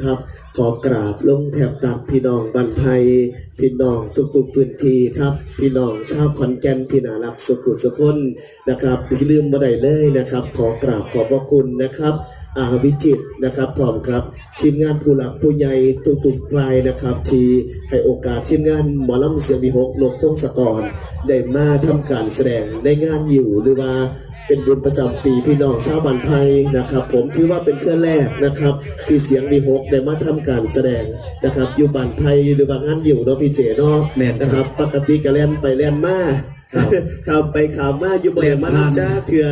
ครับขอกราบลงแถบตักพี่น้องบันไทยพี่น้องทุกๆพื้นที่ครับ พี่น้องชาวขอนแก่นที่น่ารักสุขุสุขคนนะครับพี่ลืมมาได้เลยนะครับ ขอกราบขอบพระคุณนะครับอาวิจิตนะครับพร้อมครับทีมงานผู้หลักผู้ใหญ่ทุกๆรายนะครับ ที่ให้โอกาสทีมงานหมอลำเสียงมีหกนกพงศกรได้มาทำการแสดงในงานอยู่หรือว่า เป็นบุญประจำปีพี่น้องชาวบันไทยนะครับ ผมถือว่าเป็นเชื่อแรกนะครับ ที่เสียงมีหกได้มาทำการแสดงนะครับ อยู่บันไทยหรือบางงานอยู่เนาะพี่เจเนาะแม่นครับ นะครับ ปกติกะเล่นไปเล่นมา ข่าวไปข่าวมาอยู่บริเวณมาเล่นผ่านจ้าเถื่อ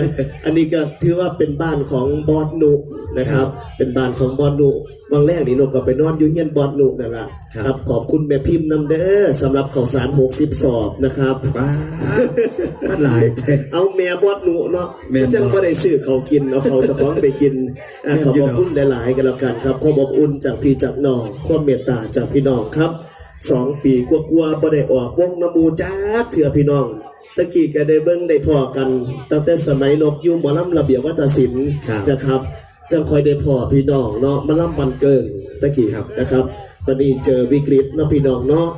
อันนี้ก็ถือว่าเป็นบ้านของบอสนุนะครับ เป็นบ้านของบอสนุบางแรกนี่นกก็ไปนอนอยู่เฮียนบอสนุนั่นแหละครับครับขอบคุณแม่พิมพ์นำเด้อสำหรับข่าวสาร60สอบนะครับป้ามันหลายแต่เอาแม่บอดหนูเนาะแม่นบ่จังบ่ได้ซื้อเขากินเอาเขาเจะพร้าขอมไปกินอะแม่นขอบอยู่พระคุณหลายๆกันแล้วกันครับความอบอุ่นจากพี่จากน้องความเมตตาจากพี่น้องครับสองปีกว่าๆบ่ได้ออกวงน้ำมูจ้าเถื่อพี่น้อง ตะกี้ก็ได้เบิ่งได้พอกันตั้งแต่สมัยนกอยู่หมอลำระเบียบวัฒนศิลป์ครับ นะครับจังคอยได้พอพี่น้องเนาะมาล่ำบันเกิงตะกี้ครับนะครับวันนี้เจอวิกฤตเนาะพี่น้องเนาะ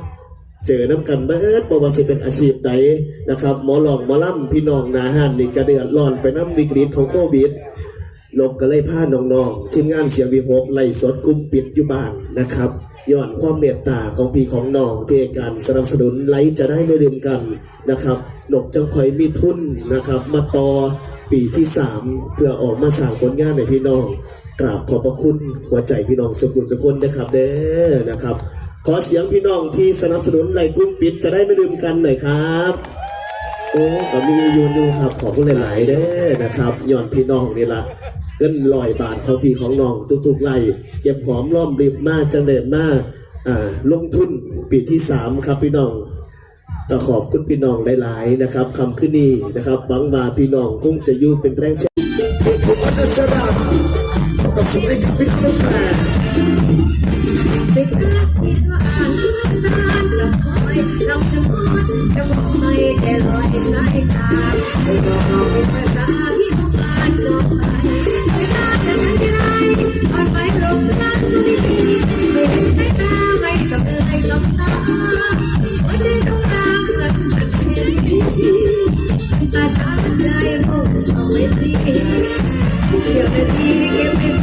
เจอน้ำกันเบิดบ่ว่าสิเป็นอาชีพใดนะครับหมอหลองหมอล่ำพี่น้องนาหันนี่ก็เดือดร้อนไปน้ำวิกฤตของโควิด ลกก็เลยพาน้องๆทีมงานเสียงวีหกไล่สดกลุ่มปิดอยู่บ้านนะครับ ย้อนความเมตตาของพี่ของน้องที่การสนับสนุนไลฟ์จะได้ไม่ลืมกันนะครับหนกจังคอยมีทุนนะครับ มาต่อปีที่สามเพื่อออกมาสร้างผลงานในพี่น้องกราบขอบพระคุณหัวใจพี่น้องสุขุมสุขคนนะครับเด้อนะครับ ขอเสียงพี่น้องที่สนับสนุนไลน์กุ้มปิดจะได้ไม่ลืมกันหน่อยครับโอ้ก็มีอยูนอยู่ครับขอบคุณหลาย ๆ เด้อนะครับย้อนพี่น้องนี่ละ งินลอยบาทของพี่ของน้องทุกๆไล่เก็บหอมร่อมริบมากจังเด็ดมาอ่าลงทุนปีที่สามครับพี่น้องก็ขอบคุณพี่น้องหลายๆนะครับคำขึ้นนี้นะครับหวังว่าพี่น้องคงจะอยู่เป็นแรงเชียร์ทุกวันสระกับสุดให้กับพี่น้องแฟนสิบห้าคิดว่าอ่านนานกับคอยลำจะมอดจะมองไม่ได้ลอยสายตาไม่บอกเป็ เดี๋ยว